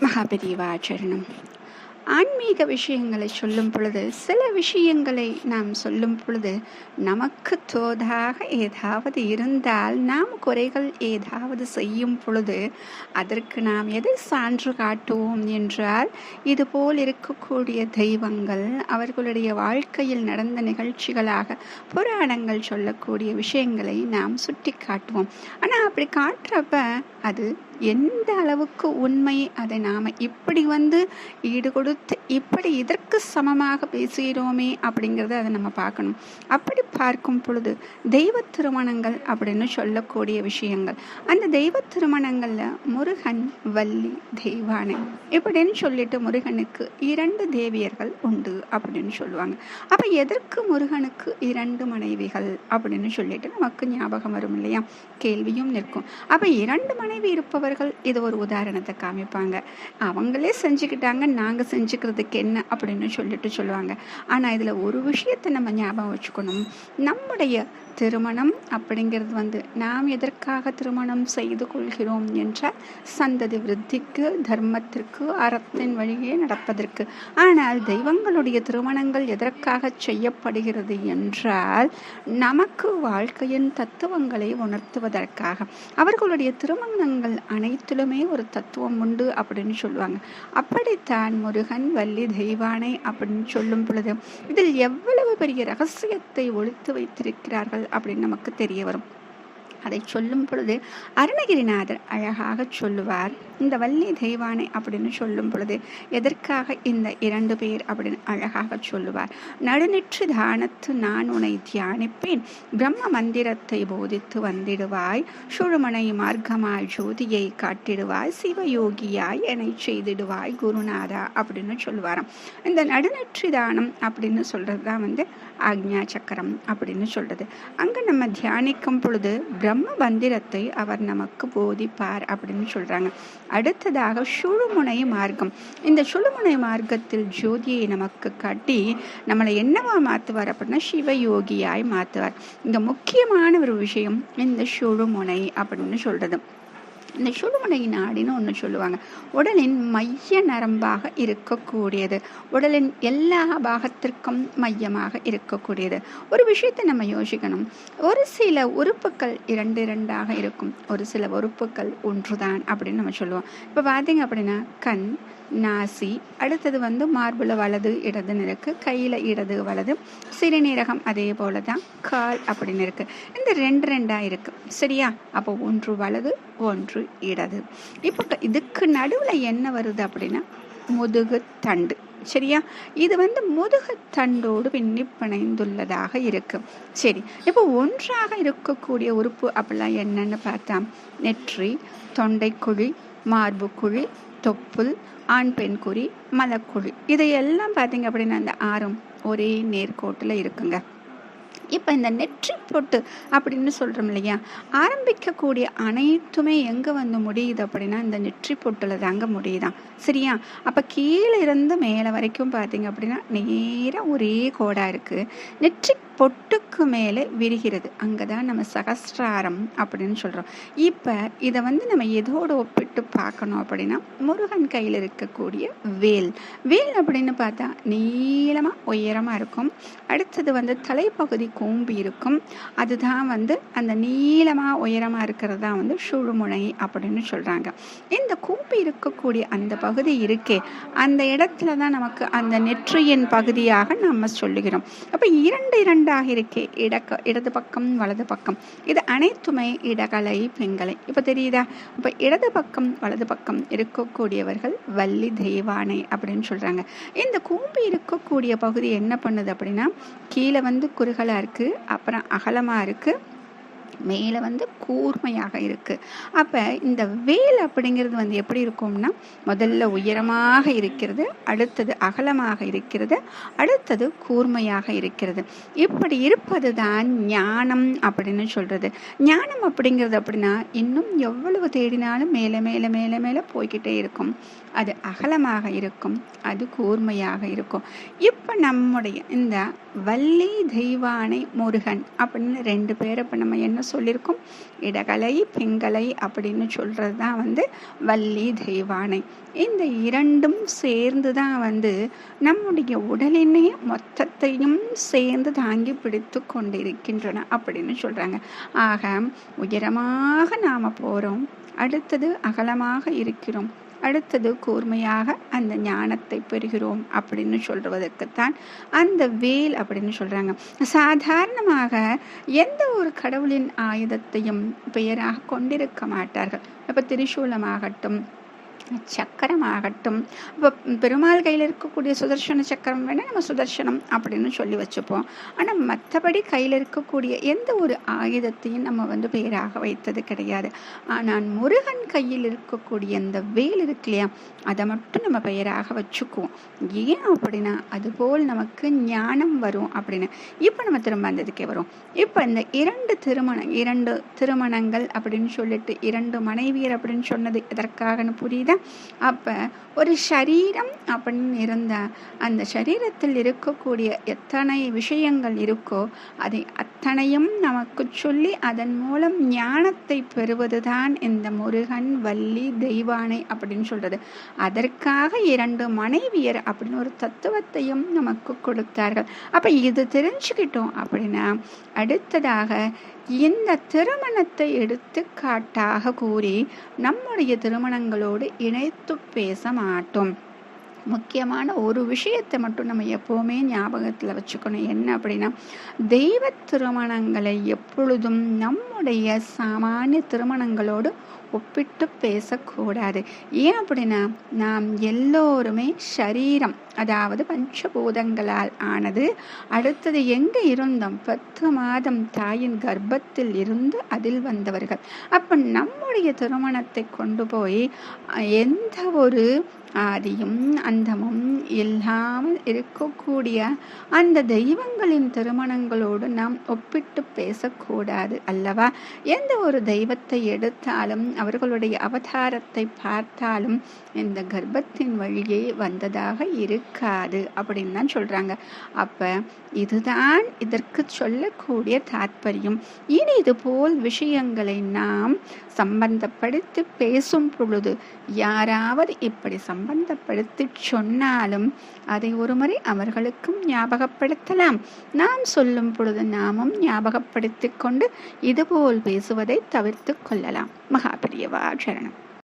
மகாபெரிவாச்சரணம் ஆன்மீக விஷயங்களை சொல்லும் பொழுது சில விஷயங்களை நாம் சொல்லும் பொழுது நமக்கு தோதாக ஏதாவது இருந்தால் நாம் குறைகள் ஏதாவது செய்யும் பொழுது அதற்கு நாம் எதை சான்று காட்டுவோம் என்றால் இதுபோல் இருக்கக்கூடிய தெய்வங்கள் அவர்களுடைய வாழ்க்கையில் நடந்த நிகழ்ச்சிகளாக புராணங்கள் சொல்லக்கூடிய விஷயங்களை நாம் சுட்டி காட்டுவோம் ஆனால் அப்படி காட்டுறப்ப அது எந்த அளவுக்கு உண்மை அதை நாம் இப்படி வந்து ஈடு கொடுத்து இப்படி இதற்கு சமமாக பேசுகிறோமே அப்படிங்கிறத அதை நம்ம பார்க்கணும். அப்படி பார்க்கும் பொழுது தெய்வ திருமணங்கள் அப்படின்னு சொல்லக்கூடிய விஷயங்கள். அந்த தெய்வ திருமணங்களில் முருகன் வள்ளி தெய்வானை இப்படின்னு சொல்லிட்டு முருகனுக்கு இரண்டு தேவியர்கள் உண்டு அப்படின்னு சொல்லுவாங்க. அப்போ எதற்கு முருகனுக்கு இரண்டு மனைவிகள் அப்படின்னு சொல்லிட்டு நமக்கு ஞாபகம் வரும் இல்லையா? கேள்வியும் நிற்கும். அப்போ இரண்டு மனைவி இருப்பவர் அவர்கள் இது ஒரு உதாரணத்தை காமிப்பாங்க. அவங்களே செஞ்சுக்கிட்டாங்க நாங்கள் செஞ்சுக்கிறதுக்கு என்ன அப்படின்னு சொல்லிட்டு சொல்லுவாங்க. ஆனால் இதில் ஒரு விஷயத்தை நம்ம ஞாபகம் வச்சுக்கணும். நம்முடைய திருமணம் அப்படிங்கிறது வந்து நாம் எதற்காக திருமணம் செய்து கொள்கிறோம் என்ற சந்ததி விருத்திக்கு தர்மத்திற்கு அறத்தின் வழியே நடப்பதற்கு. ஆனால் தெய்வங்களுடைய திருமணங்கள் எதற்காக செய்யப்படுகிறது என்றால் நமக்கு வாழ்க்கையின் தத்துவங்களை உணர்த்துவதற்காக. அவர்களுடைய திருமணங்கள் அனைத்திலுமே ஒரு தத்துவம் உண்டு அப்படின்னு சொல்லுவாங்க. அப்படித்தான் முருகன் வள்ளி தெய்வானை அப்படின்னு சொல்லும் பொழுது இதில் எவ்வளவு பெரிய ரகசியத்தை ஒழித்து வைத்திருக்கிறார்கள் அப்படின்னு நமக்கு தெரிய வரும். அதை சொல்லும் பொழுது அருணகிரிநாதர் அழகாக சொல்லுவார் இந்த வள்ளி தெய்வானை அப்படின்னு சொல்லும் பொழுது எதற்காக இந்த இரண்டு பேர் அப்படின்னு அழகாக சொல்லுவார். நடுநிற்று தானத்து நான் உனை தியானிப்பேன். பிரம்ம மந்திரத்தை போதித்து வந்திடுவாய். சுழுமனை மார்க்கமாய் ஜோதியை காட்டிடுவாய். சிவயோகியாய் என்னை செய்திடுவாய் குருநாதா அப்படின்னு சொல்லுவாராம். இந்த நடுநெற்றி தானம் அப்படின்னு சொல்றது தான் வந்து ஆக்ஞா சக்கரம் அப்படின்னு சொல்றது. அங்க நம்ம தியானிக்கும் பொழுது பிரம்ம மந்திரத்தை அவர் நமக்கு போதிப்பார் அப்படின்னு சொல்றாங்க. அடுத்ததாக சுழுமுனை மார்க்கம். இந்த சுழுமுனை மார்க்கத்தில் ஜோதியை நமக்கு காட்டி நம்மளை என்னவா மாற்றுவார் அப்படின்னா சிவயோகியாய் மாற்றுவார் இந்த முக்கியமான ஒரு விஷயம் இந்த சுழுமுனை அப்படின்னு சொல்றது. இந்த சுடுமுனை நாடின்னு ஒன்று சொல்லுவாங்க. உடலின் மைய நரம்பாக இருக்கக்கூடியது. உடலின் எல்லா பாகத்திற்கும் மையமாக இருக்கக்கூடியது. ஒரு விஷயத்தை நம்ம யோசிக்கணும். ஒரு சில உறுப்புகள் இரண்டு இரண்டாக இருக்கும். ஒரு சில உறுப்புகள் ஒன்றுதான் அப்படின்னு நம்ம சொல்லுவோம். இப்போ பார்த்தீங்க அப்படின்னா கண் நாசி அடுத்தது வந்து மார்பில் வலது இடதுன்னு இருக்குது கையில் இடது வலது சிறுநீரகம் அதே போல தான் கால் அப்படின்னு இருக்குது இந்த ரெண்டு ரெண்டாக இருக்குது சரியா? அப்போ ஒன்று வலது ஒன்று இடது. இப்போ இதுக்கு நடுவில் என்ன வருது அப்படின்னா முதுகு தண்டு. சரியா? இது வந்து முதுகு தண்டோடு பின்னி பிணைந்துள்ளதாக இருக்கு. சரி இப்போ ஒன்றாக இருக்கக்கூடிய உறுப்பு அப்படிலாம் என்னன்னு பார்த்தா நெற்றி தொண்டைக்குழி மார்புக்குழி தொப்புள் ஆண் பெண் குறி மலக்குழி. இதையெல்லாம் பார்த்தீங்க அப்படின்னா அந்த ஆரம் ஒரே நேர்கோட்டில் இருக்குங்க. இப்போ இந்த நெற்றி பொட்டு அப்படின்னு சொல்கிறோம் இல்லையா? ஆரம்பிக்கக்கூடிய அனைத்துமே எங்கே வந்து முடியுது அப்படின்னா இந்த நெற்றி பொட்டில் தாங்க முடியுதான் சரியா? அப்போ கீழே இருந்து மேலே வரைக்கும் பார்த்தீங்க அப்படின்னா நேராக ஒரே கோடாக இருக்குது நெற்றி பொட்டுக்கு மேலே விரிகிறது. அங்கே தான் நம்ம சகஸ்திராரம் அப்படின்னு சொல்கிறோம் இப்போ இதை வந்து நம்ம எதோடு ஒப்பிட்டு பார்க்கணும் அப்படின்னா முருகன் கையில் இருக்கக்கூடிய வேல். வேல் அப்படின்னு பார்த்தா நீளமாக உயரமாக இருக்கும். அடுத்தது வந்து தலைப்பகுதி கோம்பி இருக்கும். அதுதான் வந்து அந்த நீளமாக உயரமாக இருக்கிறது தான் வந்து சுழுமுனை அப்படின்னு சொல்கிறாங்க இந்த கூம்பி இருக்கக்கூடிய அந்த பகுதி இருக்கே அந்த இடத்துல தான் நமக்கு அந்த நெற்றியின் பகுதியாக நம்ம சொல்லுகிறோம். அப்போ இரண்டு இரண்டு இரண்டாக இருக்கே. இடக்க இடது பக்கம் வலது பக்கம். இது அனைத்துமே இடகலை பெண்களை. இப்போ தெரியுதா? இப்போ இடது பக்கம் வலது பக்கம் இருக்கக்கூடியவர்கள் வள்ளி தெய்வானை அப்படின்னு சொல்கிறாங்க இந்த கூம்பு இருக்கக்கூடிய பகுதி என்ன பண்ணுது அப்படின்னா கீழே வந்து குறுகலாக இருக்குது அப்புறம் அகலமாக இருக்குது மேலே வந்து கூர்மையாக இருக்குது அப்போ இந்த வேல் அப்படிங்கிறது வந்து எப்படி இருக்கும்னா முதல்ல உயரமாக இருக்கிறது அடுத்தது அகலமாக இருக்கிறது அடுத்தது கூர்மையாக இருக்கிறது. இப்படி இருப்பது தான் ஞானம் அப்படின்னு சொல்கிறது ஞானம் அப்படிங்கிறது அப்படின்னா இன்னும் எவ்வளவு தேடினாலும் மேலே மேலே மேலே மேலே போய்கிட்டே இருக்கும். அது அகலமாக இருக்கும் அது கூர்மையாக இருக்கும். இப்போ நம்முடைய இந்த வள்ளி தெய்வானை முருகன் அப்படின்னு ரெண்டு பேரை இப்போ நம்ம என்ன சொல்லியிருக்கோம். இடகலை பெண்களை அப்படின்னு சொல்கிறது தான் வந்து வள்ளி தெய்வானை. இந்த இரண்டும் சேர்ந்து தான் வந்து நம்முடைய உடலினை மொத்தத்தையும் சேர்ந்து தாங்கி பிடித்து கொண்டிருக்கின்றன அப்படின்னு சொல்கிறாங்க ஆக உயரமாக நாம் போகிறோம் அடுத்தது அகலமாக இருக்கிறோம். அடுத்தது கூர்மையாக அந்த ஞானத்தை பெறுகிறோம் அப்படின்னு சொல்வதற்குத்தான் அந்த வேல் அப்படின்னு சொல்கிறாங்க சாதாரணமாக எந்த ஒரு கடவுளின் ஆயுதத்தையும் பெயராக கொண்டிருக்க மாட்டார்கள். இப்போ திரிசூலமாகட்டும் சக்கரம் ஆகட்டும் இப்போ பெருமாள் கையில் இருக்கக்கூடிய சுதர்சன சக்கரம் வேணால் நம்ம சுதர்சனம் அப்படின்னு சொல்லி வச்சுப்போம். ஆனால் மற்றபடி கையில் இருக்கக்கூடிய எந்த ஒரு ஆயுதத்தையும் நம்ம வந்து பெயராக வைத்தது கிடையாது. ஆனால் முருகன் கையில் இருக்கக்கூடிய அந்த வேல் இருக்கு இல்லையா அதை மட்டும் நம்ம பெயராக வச்சுக்குவோம். ஏன் அப்படின்னா அதுபோல் நமக்கு ஞானம் வரும் அப்படின்னு. இப்போ நம்ம திரும்ப அந்த இதுக்கே வரும் இப்போ இந்த இரண்டு திருமணம் இரண்டு திருமணங்கள் அப்படின்னு சொல்லிட்டு இரண்டு மனைவியர் அப்படின்னு சொன்னது எதற்காகன்னு புரியுதா? அப்போ ஒரு சரீரம் அப்படின்னு இருந்தால் அந்த சரீரத்தில் இருக்கக்கூடிய எத்தனை விஷயங்கள் இருக்கோ அதை அத்தனையும் நமக்கு சொல்லி அதன் மூலம் ஞானத்தை பெறுவதுதான் இந்த முருகன் வள்ளி தெய்வானை அப்படின்னு சொல்றது. அதற்காக இரண்டு மனைவியர் அப்படின்னு ஒரு தத்துவத்தையும் நமக்கு கொடுத்தார்கள். அப்போ இது தெரிஞ்சுக்கிட்டோம் அப்படின்னா அடுத்ததாக இந்த திருமணத்தை எடுத்துக்காட்டாக கூறி நம்முடைய திருமணங்களோடு இணைத்து பேச மாட்டோம். முக்கியமான ஒரு விஷயத்தை மட்டும் நம்ம எப்போவுமே ஞாபகத்தில் வச்சுக்கணும். என்ன அப்படின்னா தெய்வ திருமணங்களை எப்பொழுதும் நம்முடைய சாமானிய திருமணங்களோடு ஒப்பிட்டு பேசக்கூடாது. ஏன் அப்படின்னா நாம் எல்லோருமே சரீரம் அதாவது பஞ்சபூதங்களால் ஆனது. அடுத்தது எங்கே இருந்தோம்? பத்து மாதம் தாயின் கர்ப்பத்தில் இருந்து அதில் வந்தவர்கள். அப்போ நம்முடைய திருமணத்தை கொண்டு போய் எந்த ஒரு ஆதியும் அந்தமும் இல்லாமல் இருக்கக்கூடிய அந்த தெய்வங்களின் திருமணங்களோடு நாம் ஒப்பிட்டு பேசக்கூடாது அல்லவா? எந்த ஒரு தெய்வத்தை எடுத்தாலும் அவர்களுடைய அவதாரத்தை பார்த்தாலும் இந்த கர்ப்பத்தின் வழியே வந்ததாக இருக்காது அப்படின்னு தான் சொல்றாங்க. அப்ப இதுதான் இதற்கு சொல்லக்கூடிய தாற்பயம் இனி இது போல் விஷயங்களை நாம் சம்பந்தப்படுத்தி பேசும் பொழுது யாராவது இப்படி சம்பந்தப்படுத்தி சொன்னாலும் அதை ஒருமுறை அவர்களுக்கும் ஞாபகப்படுத்தலாம். நாம் சொல்லும் பொழுது நாமும் ஞாபகப்படுத்திக் கொண்டு இதுபோல் பேசுவதை தவிர்த்து கொள்ளலாம். மகாபிரியவா சரணம்.